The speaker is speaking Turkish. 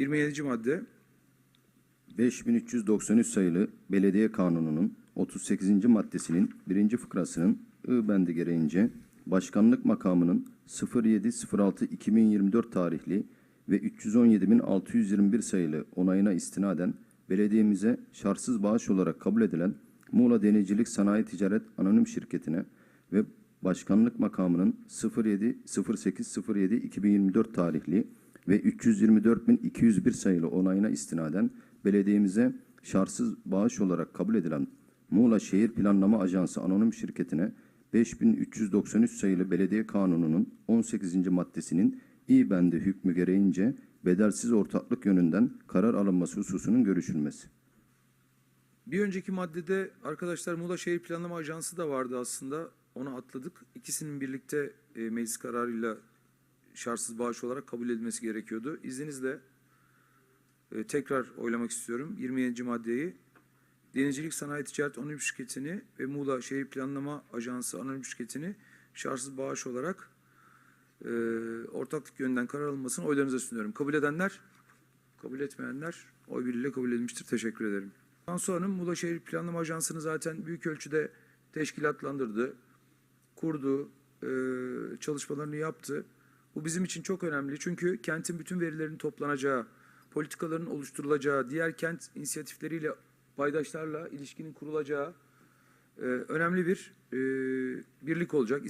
27. madde 5393 sayılı Belediye Kanunu'nun 38. maddesinin birinci fıkrasının I bendi gereğince başkanlık makamının 07.06.2024 tarihli ve 317.621 sayılı onayına istinaden belediyemize şartsız bağış olarak kabul edilen Muğla Denizcilik Sanayi Ticaret Anonim Şirketi'ne ve başkanlık makamının 07.08.07.2024 tarihli ve 324.201 sayılı onayına istinaden belediyemize şartsız bağış olarak kabul edilen Muğla Şehir Planlama Ajansı Anonim Şirketi'ne 5393 sayılı Belediye Kanunu'nun 18. maddesinin İ bendi hükmü gereğince bedelsiz ortaklık yönünden karar alınması hususunun görüşülmesi. Bir önceki maddede arkadaşlar Muğla Şehir Planlama Ajansı da vardı aslında. Onu atladık. İkisinin birlikte e, meclis kararıyla şartsız bağış olarak kabul edilmesi gerekiyordu. İzninizle e, tekrar oylamak istiyorum. 27. maddeyi Denizcilik Sanayi Ticaret Anonim Şirketi'ni ve Muğla Şehir Planlama Ajansı Anonim Şirketi'ni şartsız bağış olarak e, ortaklık yönünden karar alınmasını oylarınıza sunuyorum. Kabul edenler, kabul etmeyenler oy birliğiyle kabul edilmiştir. Teşekkür ederim. Tansu Hanım Muğla Şehir Planlama Ajansı'nı zaten büyük ölçüde teşkilatlandırdı, kurdu, e, çalışmalarını yaptı. Bu bizim için çok önemli çünkü kentin bütün verilerinin toplanacağı, politikaların oluşturulacağı, diğer kent inisiyatifleriyle paydaşlarla ilişkinin kurulacağı e, önemli bir e, birlik olacak.